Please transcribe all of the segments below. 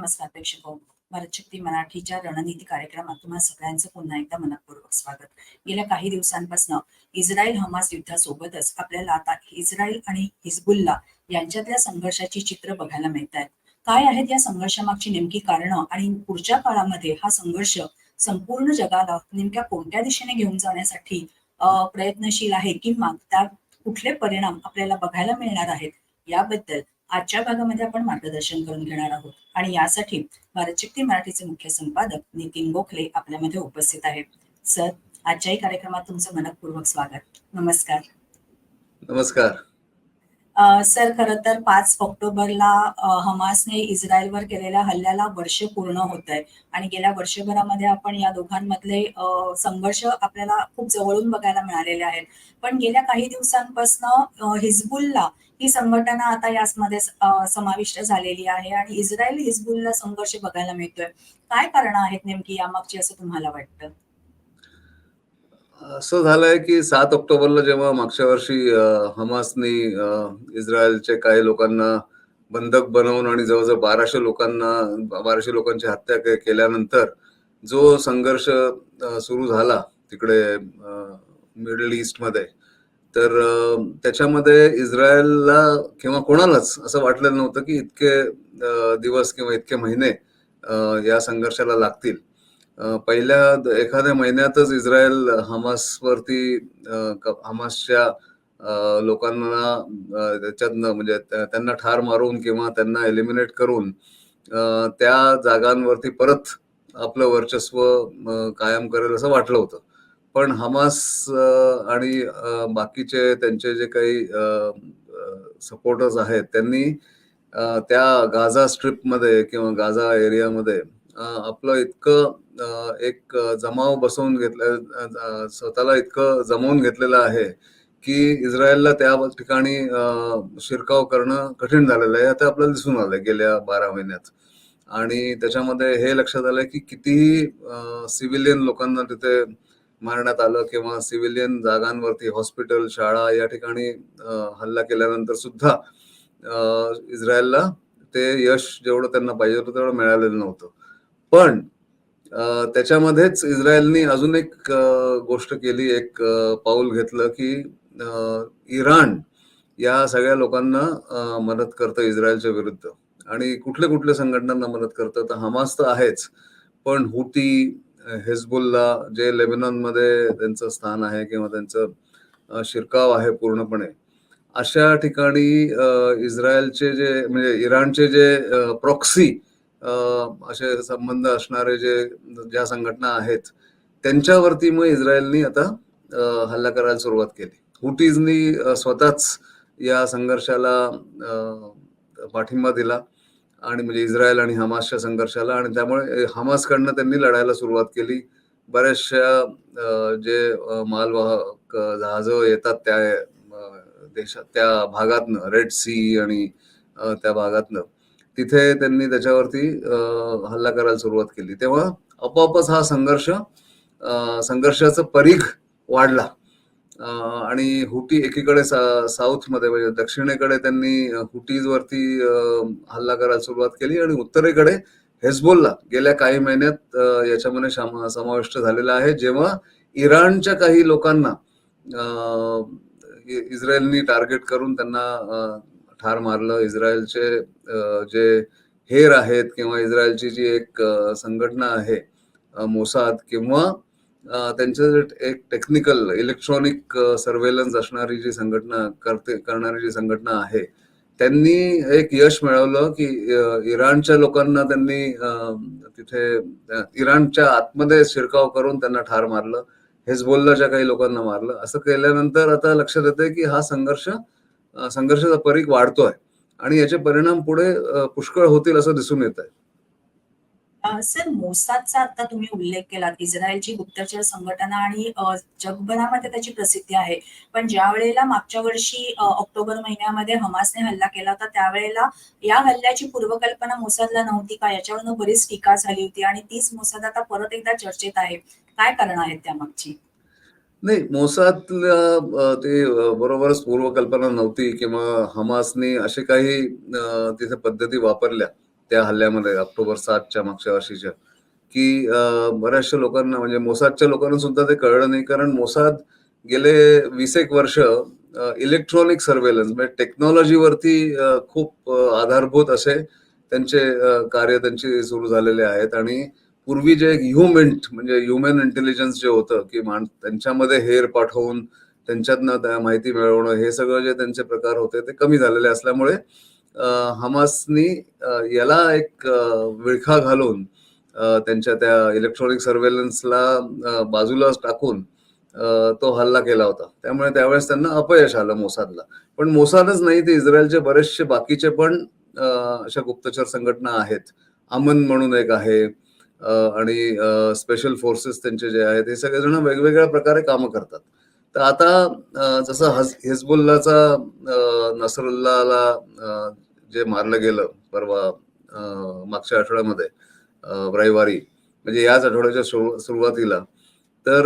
नमस्कार प्रेक्षक भारत शक्ती मराठीच्या रणनीती कार्यक्रमात तुम्हाला सगळ्यांचं पुन्हा एकदा मनपूर्वक स्वागत. गेल्या काही दिवसांपासून इस्रायल हमास युद्धासोबतच आपल्याला आता इस्रायल आणि हिजबुल्ला यांच्यातल्या संघर्षाची चित्र बघायला मिळत आहेत काय आहेत या संघर्षामागची नेमकी कारणं आणि पुढच्या काळामध्ये हा संघर्ष संपूर्ण जगाला नेमक्या कोणत्या दिशेने घेऊन जाण्यासाठी प्रयत्नशील आहे किंवा त्या कुठले परिणाम आपल्याला बघायला मिळणार आहेत याबद्दल आजच्या भागामध्ये आपण मार्गदर्शन करून घेणार आहोत. आणि यासाठी भारत शक्ती मराठीचे मुख्य संपादक नितीन गोखले आपल्यामध्ये उपस्थित आहेत. सर आजच्याही कार्यक्रमात तुमचं मनपूर्वक स्वागत. नमस्कार. नमस्कार. सर खरं तर पाच ऑक्टोबरला हमासने इस्रायलवर केलेल्या हल्ल्याला वर्ष पूर्ण होत आहे आणि गेल्या वर्षभरामध्ये आपण या दोघांमधले संघर्ष आपल्याला खूप जवळून बघायला मिळालेले आहेत. पण गेल्या काही दिवसांपासून हिजबुलला ही संघटना आता यामध्ये समाविष्ट झालेली आहे आणि इस्रायल हिजबुलला संघर्ष बघायला मिळतोय. काय कारण आहेत नेमकी यामागची असं तुम्हाला वाटतं? असं झालंय की सात ऑक्टोबरला जेव्हा मागच्या वर्षी हमासनी इस्रायलच्या इस्रायलचे काही लोकांना बंधक बनवून आणि जवळजवळ बाराशे लोकांना बाराशे लोकांची हत्या के- केल्यानंतर जो संघर्ष सुरू झाला तिकडे मिडल ईस्टमध्ये तर त्याच्यामध्ये इस्रायलला किंवा कोणालाच असं वाटलेलं नव्हतं की इतके दिवस किंवा इतके महिने या संघर्षाला लागतील. पहिल्या एखाद्या महिन्यातच इस्रायल हमासवरती हमासच्या लोकांना अ, त्याच्यातनं म्हणजे त्यांना ठार मारून किंवा त्यांना एलिमिनेट करून त्या जागांवरती परत आपलं वर्चस्व कायम करेल असं वाटलं होतं. पण हमास आणि बाकीचे त्यांचे जे काही सपोर्टर्स आहेत त्यांनी त्या गाझा स्ट्रिपमध्ये किंवा गाझा एरियामध्ये आपलं इतकं एक जमाव बसवून घेतलं स्वतःला इतकं जमवून घेतलेलं आहे की इस्रायलला त्या ठिकाणी शिरकाव करणं कठीण झालेलं आहे. आता आपल्याला दिसून आलंय गेल्या बारा महिन्यात. आणि त्याच्यामध्ये हे लक्षात आलंय की कितीही सिव्हिलियन लोकांना तिथे मारण्यात आलं किंवा सिव्हिलियन जागांवरती हॉस्पिटल शाळा या ठिकाणी हल्ला केल्यानंतर सुद्धा इस्रायलला ते यश जेवढं त्यांना पाहिजे होतं तेवढं मिळालेलं नव्हतं. पण त्याच्यामध्येच इस्रायलनी अजून एक गोष्ट केली एक पाऊल घेतलं की इराण या सगळ्या लोकांना मदत करतं इस्रायलच्या विरुद्ध. आणि कुठल्या कुठल्या संघटनांना मदत करतं तर हमास तर आहेच. पण हुती हेजबुल्ला जे लेबनॉनमध्ये त्यांचं स्थान आहे किंवा त्यांचं शिरकाव आहे पूर्णपणे अशा ठिकाणी इस्रायलचे जे म्हणजे इराणचे जे प्रॉक्सी असे संबंध असणारे जे ज्या संघटना आहेत त्यांच्यावरती मग इस्रायलनी आता हल्ला करायला सुरुवात केली. हुटीजनी स्वतःच या संघर्षाला पाठिंबा दिला आणि म्हणजे इस्रायल आणि हमासच्या संघर्षाला आणि त्यामुळे हमासकडनं त्यांनी लढायला सुरुवात केली. बऱ्याचशा जे मालवाहक जहाजं येतात त्या देशात त्या भागातनं रेड सी आणि त्या भागातनं तिथे त्यांनी त्याच्यावरती हल्ला करायला सुरुवात केली. तेव्हा आपोआपच हा संघर्ष संघर्षाचं परीख वाढला. आणि हुटी एकीकडे साऊथमध्ये म्हणजे दक्षिणेकडे त्यांनी हुटीज वरती हल्ला करायला सुरुवात केली आणि उत्तरेकडे हेजबोलला गेल्या काही महिन्यात याच्यामध्ये समाविष्ट झालेला आहे. जेव्हा इराणच्या काही लोकांना इस्रायलनी टार्गेट करून त्यांना ठार मारलं इस्रायलचे जे हेर आहेत किंवा इस्रायलची जी एक संघटना आहे मोसाद किंवा त्यांचं एक टेक्निकल इलेक्ट्रॉनिक सर्वेलन्स असणारी जी संघटना करते करणारी जी संघटना आहे त्यांनी एक यश मिळवलं की इराणच्या लोकांना त्यांनी अ, तिथे इराणच्या आतमध्ये शिरकाव करून त्यांना ठार मारलं हेजबोल्लाच्या काही लोकांना मारलं असं केल्यानंतर आता लक्षात येतंय की हा संघर्ष संघर्षाचा परीघ वाढतोय आणि याचे परिणाम पुढे पुष्कळ होतील असं दिसून येत आहे सर मोसादचा आता तुम्ही उल्लेख केला इस्रायलची गुप्तचर संघटना आणि जगभरामध्ये त्याची प्रसिद्धी आहे. पण ज्या वेळेला मागच्या वर्षी ऑक्टोबर महिन्यामध्ये हमासने हल्ला केला होता त्यावेळेला या हल्ल्याची पूर्वकल्पना मोसादला नव्हती का? याच्यावरून बरीच टीका झाली होती आणि तीच मोसाद आता परत एकदा चर्चेत आहे. काय कारण आहेत त्यामागची? नाही मोसादला ते बरोबरच पूर्वकल्पना नव्हती किंवा हमासनी असे काही तिथे पद्धती वापरल्या त्या हल्ल्यामध्ये ऑक्टोबर सातच्या मागच्या वर्षीच्या. की बऱ्याचशा लोकांना म्हणजे मोसादच्या लोकांना सुद्धा ते कळलं नाही. कारण मोसाद गेले वीस एक वर्ष इलेक्ट्रॉनिक सर्वेलन्स म्हणजे टेक्नॉलॉजीवरती खूप आधारभूत असे त्यांचे कार्य त्यांचे सुरू झालेले आहेत. आणि पूर्वी जे ह्युमेंट म्हणजे ह्युमन इंटेलिजन्स जे होतं की माण त्यांच्यामध्ये हेर पाठवून त्यांच्यातनं त्या माहिती मिळवणं हे सगळं जे त्यांचे प्रकार होते ते कमी झालेले असल्यामुळे हमासनी याला एक विळखा घालून त्यांच्या त्या इलेक्ट्रॉनिक सर्वेलन्सला बाजूला टाकून तो हल्ला केला होता. त्यामुळे त्यावेळेस त्यांना अपयश आलं मोसादला. पण मोसादच नाही ते इस्रायलचे बरेचसे बाकीचे पण अशा गुप्तचर संघटना आहेत. अमन म्हणून एक आहे. आणि स्पेशल फोर्सेस त्यांचे जे आहेत हे सगळेजण वेगवेगळ्या प्रकारे कामं करतात. तर आता जसं हिजबुल्लाचा नसरुल्लाला जे मारलं गेलं परवा मागच्या आठवड्यामध्ये रविवारी म्हणजे याच आठवड्याच्या सुरुवातीला तर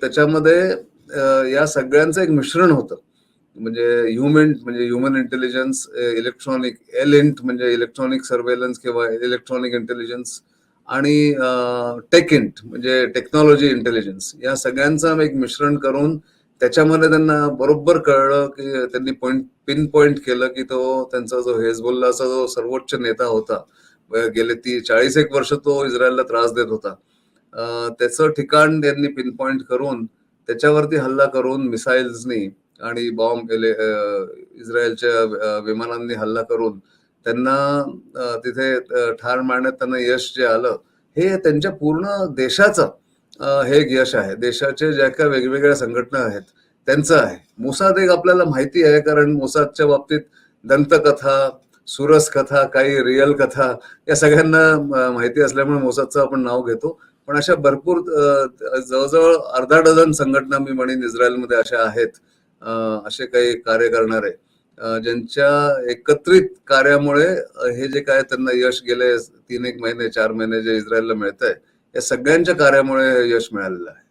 त्याच्यामध्ये या सगळ्यांचं एक मिश्रण होतं. म्हणजे ह्युमन म्हणजे ह्युमन इंटेलिजन्स इलेक्ट्रॉनिक एलेंट म्हणजे इलेक्ट्रॉनिक सर्वेलन्स किंवा इलेक्ट्रॉनिक इंटेलिजन्स आणि टेक इंट म्हणजे टेक्नॉलॉजी इंटेलिजन्स या सगळ्यांचं एक मिश्रण करून त्याच्यामध्ये त्यांना बरोबर कळलं की त्यांनी पॉइंट पिन पॉइंट केलं की तो त्यांचा जो हेजबुल्लाचा जो सर्वोच्च नेता होता गेले ती चाळीस एक वर्ष तो इस्रायलला त्रास देत होता. त्याचं ठिकाण त्यांनी पिन पॉइंट करून त्याच्यावरती हल्ला करून मिसाईल्सनी आणि बॉम्ब इस्रायलच्या विमानांनी हल्ला करून त्यांना तिथे ठार मारण्यात त्यांना यश जे आलं हे त्यांच्या पूर्ण देशाचं हे एक यश आहे. देशाचे ज्या काही वेगवेगळ्या संघटना आहेत त्यांचं आहे. मोसाद एक आपल्याला माहिती आहे कारण मोसादच्या बाबतीत दंतकथा सुरस कथा काही रिअल कथा या सगळ्यांना माहिती असल्यामुळे मोसादचं आपण नाव घेतो. पण अशा भरपूर जवळजवळ अर्धा डझन संघटना मी म्हणेन इस्रायलमध्ये अशा आहेत असे काही कार्य करणारे. ज्यांच्या एकत्रित कार्यामुळे हे जे काय त्यांना यश गेले तीन एक महिने चार महिने जे इस्रायलला मिळत आहे या सगळ्यांच्या कार्यामुळे यश मिळालेलं आहे.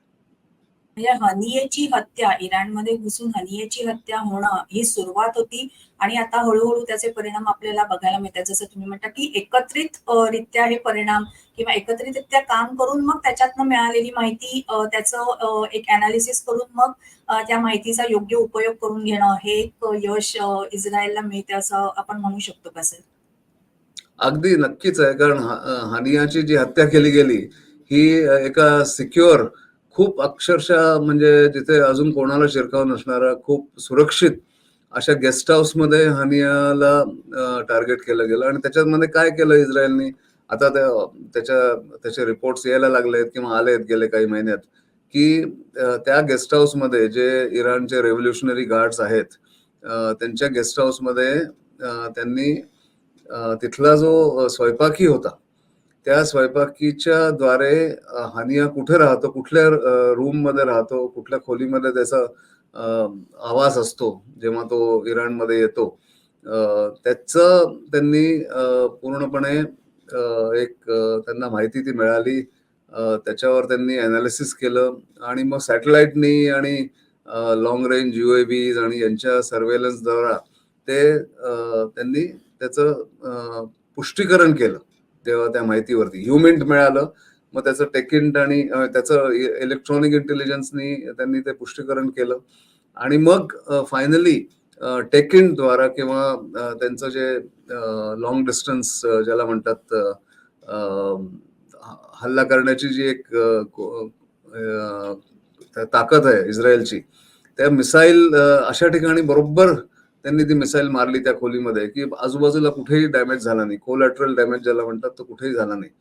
म्हणजे हनियेची हत्या इराणमध्ये घुसून हनियेची हत्या होणं ही सुरुवात होती. आणि आता हळूहळू त्याचे परिणाम आपल्याला बघायला मिळतात. जसं तुम्ही म्हणता की एकत्रित रित्या हे परिणाम किंवा एकत्रितरित्या काम करून मग त्याच्यातनं मिळालेली माहिती त्याचं एक अनालिसिस करून मग त्या माहितीचा योग्य उपयोग करून घेणं हे एक यश इस्रायलला मिळते असं आपण म्हणू शकतो का सर? अगदी नक्कीच आहे. कारण हा- हानियाची जी हत्या केली गेली ही एका सिक्युअर खूप अक्षरशः म्हणजे जिथे अजून कोणाला शिरकाव नसणारा खूप सुरक्षित अशा गेस्ट हाऊसमध्ये हानियाला टार्गेट केलं गेलं. आणि त्याच्यामध्ये काय केलं इस्रायलनी? आता त्या- त्याच्या त्याचे रिपोर्ट्स यायला लागले आहेत किंवा आले आहेत गेले काही महिन्यात की त्या गेस्ट हाऊसमध्ये जे इराणचे रेव्होल्युशनरी गार्ड्स आहेत त्यांच्या गेस्ट हाऊसमध्ये त्यांनी तिथला जो स्वयंपाकी होता त्या स्वयंपाकीच्या द्वारे हानिया कुठे राहतो कुठल्या रूममध्ये राहतो कुठल्या खोलीमध्ये त्याचा आवाज असतो जेव्हा तो इराणमध्ये येतो त्याच त्याचं त्यांनी पूर्णपणे एक त्यांना माहिती ती मिळाली त्याच्यावर त्यांनी अनालिसिस केलं आणि मग सॅटेलाइटनी आणि लॉंग रेंज युएबीज आणि यांच्या सर्वेलन्सद्वारा ते त्यांनी त्याचं पुष्टीकरण केलं. तेव्हा त्या माहितीवरती. ह्युमिंट मिळालं मग त्याचं टेकिंट आणि त्याचं e, इलेक्ट्रॉनिक इंटेलिजन्सनी त्यांनी ते पुष्टीकरण केलं. आणि मग फायनली टेकिंटद्वारा किंवा त्यांचं जे लॉंग डिस्टन्स ज्याला म्हणतात हल्ला करण्याची जी एक ताकद आहे इस्रायलची त्या मिसाईल अशा ठिकाणी बरोबर त्यांनी ती मिसाईल मारली त्या खोलीमध्ये की आजूबाजूला कुठेही डॅमेज झाला नाही. कोलॅटरल डॅमेज ज्याला म्हणतात तो कुठेही झाला नाही.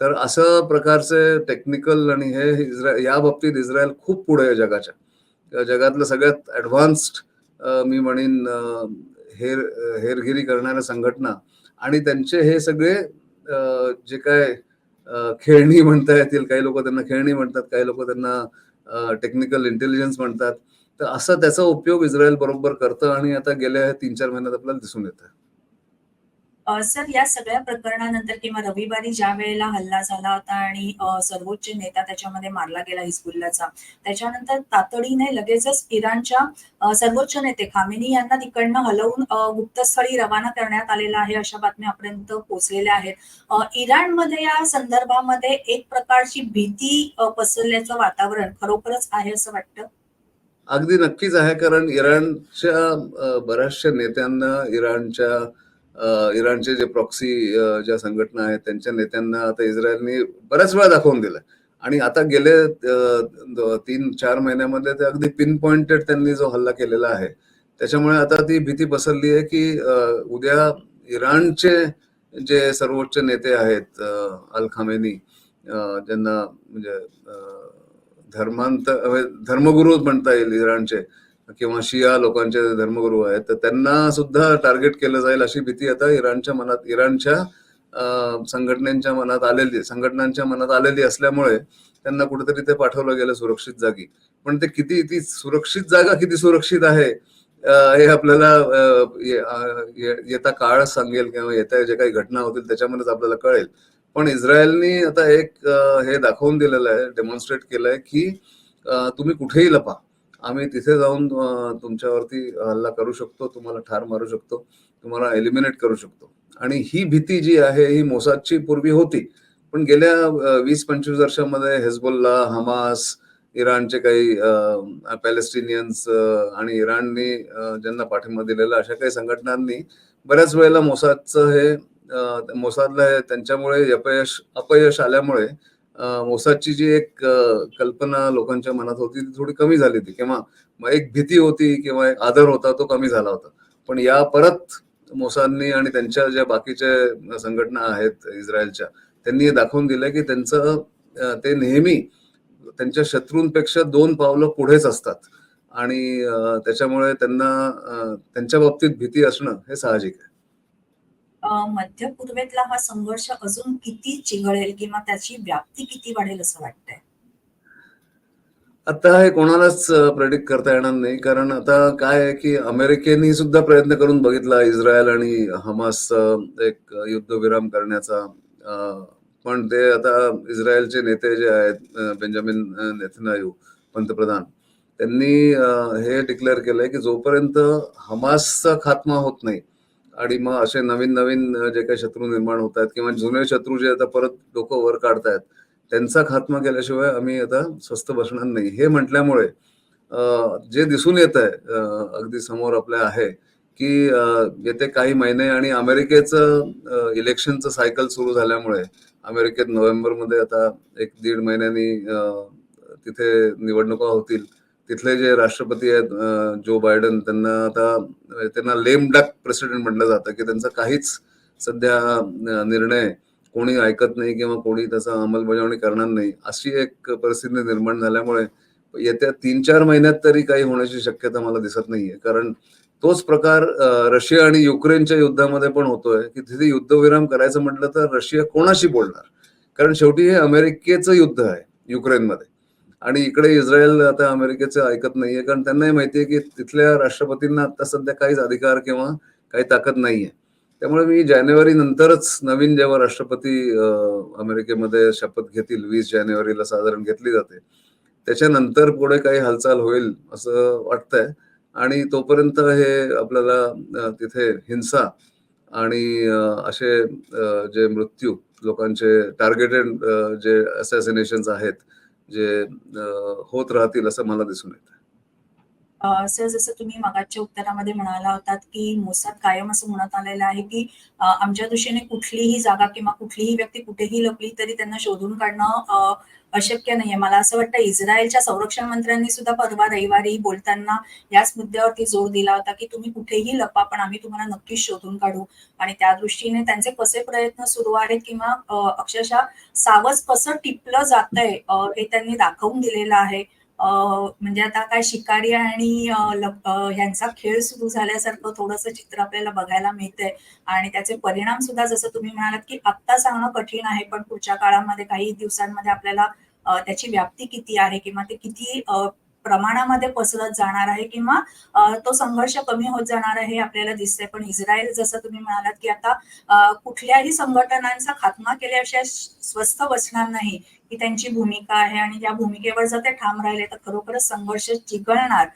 तर असं प्रकारचे टेक्निकल आणि हे इस्रायल या बाबतीत इस्रायल खूप पुढे आहे जगाच्या. जगातलं सगळ्यात ऍडव्हान्स्ड मी म्हणेन हेर हेरगिरी करणाऱ्या संघटना आणि त्यांचे हे सगळे जे काय खेळणी म्हणता येतील काही लोक त्यांना खेळणी म्हणतात काही लोक त्यांना टेक्निकल इंटेलिजन्स म्हणतात. तर असं त्याचा उपयोग इस्रायल बरोबर करतं आणि आता गेल्या तीन चार महिन्यात आपल्याला दिसून येतं सर या सगळ्या प्रकरणानंतर किंवा रविवारी ज्या वेळेला हल्ला झाला होता आणि सर्वोच्च नेता त्याच्यामध्ये मारला गेला हिजबुल्लाचा त्याच्यानंतर तातडीने लगेचच इराणच्या सर्वोच्च नेते खामेनी यांना तिकडनं हलवून गुप्तस्थळी रवाना करण्यात आलेला आहे अशा बातम्या आपल्यापर्यंत पोहोचलेल्या आहेत. इराणमध्ये या संदर्भामध्ये एक प्रकारची भीती पसरल्याचं वातावरण खरोखरच आहे असं वाटतं? अगदी नक्कीच आहे कारण इराणच्या बऱ्याचशा नेत्यांना इराणच्या इराणचे जे प्रॉक्सी ज्या संघटना आहेत त्यांच्या नेत्यांना आता इस्रायलनी बऱ्याच वेळा दाखवून दिलंय. आणि आता गेले तीन चार महिन्यामध्ये ते अगदी पिन पॉइंटेड त्यांनी जो हल्ला केलेला आहे त्याच्यामुळे आता ती भीती पसरली आहे की उद्या इराणचे जे सर्वोच्च नेते आहेत अल खामेनी ज्यांना म्हणजे धर्मांत धर्मगुरू म्हणता येईल इराणचे किंवा शिया लोकांचे धर्मगुरू आहेत तर त्यांना सुद्धा टार्गेट केलं जाईल अशी भीती आता इराणच्या मनात इराणच्या संघटनेच्या मनात आलेली संघटनांच्या मनात आलेली असल्यामुळे त्यांना कुठेतरी ते पाठवलं गेलं सुरक्षित जागी. पण ते किती ती सुरक्षित जागा किती सुरक्षित आहे हे आपल्याला ये- ये- येता काळ सांगेल किंवा येत्या जे काही घटना होतील त्याच्यामध्येच आपल्याला कळेल. पण इस्रायलनी आता एक हे दाखवून दिलेलं आहे डेमॉन्स्ट्रेट केलंय की तुम्ही कुठेही लपा. आम्ही तिथे जाऊन तुमच्यावरती हल्ला करू शकतो तुम्हाला ठार मारू शकतो तुम्हाला एलिमिनेट करू शकतो. आणि ही भीती जी आहे ही मोसादची पूर्वी होती. पण गेल्या वीस पंचवीस वर्षामध्ये हेजबुल्ला हमास इराणचे काही पॅलेस्टिनियन्स आणि इराणनी ज्यांना पाठिंबा दिलेला अशा काही संघटनांनी बऱ्याच वेळेला मोसादचं हे मोसादला त्यांच्यामुळे अपयश अपयश आल्यामुळे मोसादची जी एक कल्पना लोकांच्या मनात होती ती थोडी कमी झाली होती. किंवा मग एक भीती होती किंवा एक आदर होता तो कमी झाला होता. पण या परत मोसादनी आणि त्यांच्या ज्या बाकीच्या संघटना आहेत इस्रायलच्या त्यांनी दाखवून दिलं की त्यांचं ते नेहमी त्यांच्या शत्रूंपेक्षा दोन पावलं पुढेच असतात. आणि त्याच्यामुळे त्यांना त्यांच्या बाबतीत भीती असणं हे साहजिक आहे. मध्य पूर्वेतला हा संघर्ष अजून किती चिघळेल किंवा त्याची व्याप्ती किती वाढेल असं वाटतंय? आता हे कोणालाच प्रेडिक्ट करता येणार नाही. कारण आता काय आहे की अमेरिकेने सुद्धा प्रयत्न करून बघितला इस्रायल आणि हमास एक युद्धविराम करण्याचा. पण ते आता इस्रायलचे नेते जे आहेत बेंजामिन नेथनायू पंतप्रधान त्यांनी हे डिक्लेअर केलंय की जोपर्यंत हमासचा खात्मा होत नाही आणि मग असे नवीन नवीन जे काही शत्रू निर्माण होत आहेत किंवा जुने शत्रू जे आता परत डोकं वर काढतायत त्यांचा खात्मा केल्याशिवाय आम्ही आता स्वस्त बसणार नाही. हे म्हटल्यामुळे जे दिसून येत आहे अगदी समोर आपल्या आहे की येते काही महिने आणि अमेरिकेचं इलेक्शनचं सायकल सुरू झाल्यामुळे अमेरिकेत नोव्हेंबरमध्ये आता एक दीड महिन्यांनी तिथे निवडणुका होतील. तिथले जे राष्ट्रपती आहेत जो बायडन त्यांना आता त्यांना लेम डक प्रेसिडेंट म्हटलं जातं की त्यांचा काहीच सध्या निर्णय कोणी ऐकत नाही किंवा कोणी त्याचा अंमलबजावणी करणार नाही. अशी एक परिस्थिती निर्माण झाल्यामुळे येत्या तीन चार महिन्यात तरी काही होण्याची शक्यता मला दिसत नाहीये. कारण तोच प्रकार रशिया आणि युक्रेनच्या युद्धामध्ये पण होतोय की तिथे युद्धविराम करायचं म्हटलं तर रशिया कोणाशी बोलणार? कारण शेवटी हे अमेरिकेचं युद्ध आहे युक्रेनमध्ये. आणि इकडे इस्रायल आता अमेरिकेचं ऐकत नाहीये कारण त्यांनाही माहितीये की तिथल्या राष्ट्रपतींना आता सध्या काहीच अधिकार किंवा काही ताकद नाहीये. त्यामुळे मी जानेवारी नंतरच नवीन जेव्हा राष्ट्रपती अमेरिकेमध्ये शपथ घेतील वीस जानेवारीला साधारण घेतली जाते त्याच्यानंतर पुढे काही हालचाल होईल असं वाटतंय. आणि तोपर्यंत हे आपल्याला तिथे हिंसा आणि असे जे मृत्यू लोकांचे टार्गेटेड जे असॅसिनेशन आहेत जे होत राहतील असं मला दिसून येतं सर जसं तुम्ही मगाच्या उत्तरामध्ये म्हणाला होतात की मोसाद कायम असं म्हणत आलेलं आहे की आमच्या दृष्टीने कुठलीही जागा किंवा कुठलीही व्यक्ती कुठेही लपली तरी त्यांना शोधून काढणं अशक्य नाहीये. मला असं वाटतं इस्रायलच्या संरक्षण मंत्र्यांनी सुद्धा परवा रविवारी बोलताना याच मुद्द्यावरती जोर दिला होता की तुम्ही कुठेही लपा पण आम्ही तुम्हाला नक्कीच शोधून काढू. आणि त्या दृष्टीने त्यांचे कसे प्रयत्न सुरू आहेत किंवा अक्षरशः सावज कसं टिपलं जातंय आहे हे त्यांनी दाखवून दिलेलं आहे. म्हणजे आता काय शिकारी आणि ह्यांचा खेळ सुरू झाल्यासारखं थोडंसं चित्र आपल्याला बघायला मिळतंय. आणि त्याचे परिणाम सुद्धा जसं तुम्ही म्हणालात की आत्ता सांगणं कठीण आहे पण पुढच्या काळामध्ये काही दिवसांमध्ये आपल्याला त्याची व्याप्ती किती आहे किंवा ते किती प्रमाणामध्ये पसरत जाणार आहे किंवा तो संघर्ष कमी होत जाणार आहे हे आपल्याला दिसतंय. पण इस्रायल जसं तुम्ही म्हणालात की आता कुठल्याही संघटनांचा खात्मा केल्याशिवाय स्वस्थ बसणार नाही ही त्यांची भूमिका आहे. आणि त्या भूमिकेवर जर ते ठाम राहिले तर खरोखरच संघर्ष चिघळणार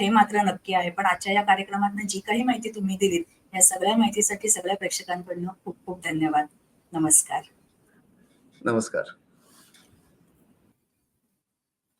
हे मात्र नक्की आहे. पण आजच्या या कार्यक्रमातून जी काही माहिती तुम्ही दिलीत या सगळ्या माहितीसाठी सगळ्या प्रेक्षकांकडनं खूप खूप धन्यवाद. नमस्कार. नमस्कार.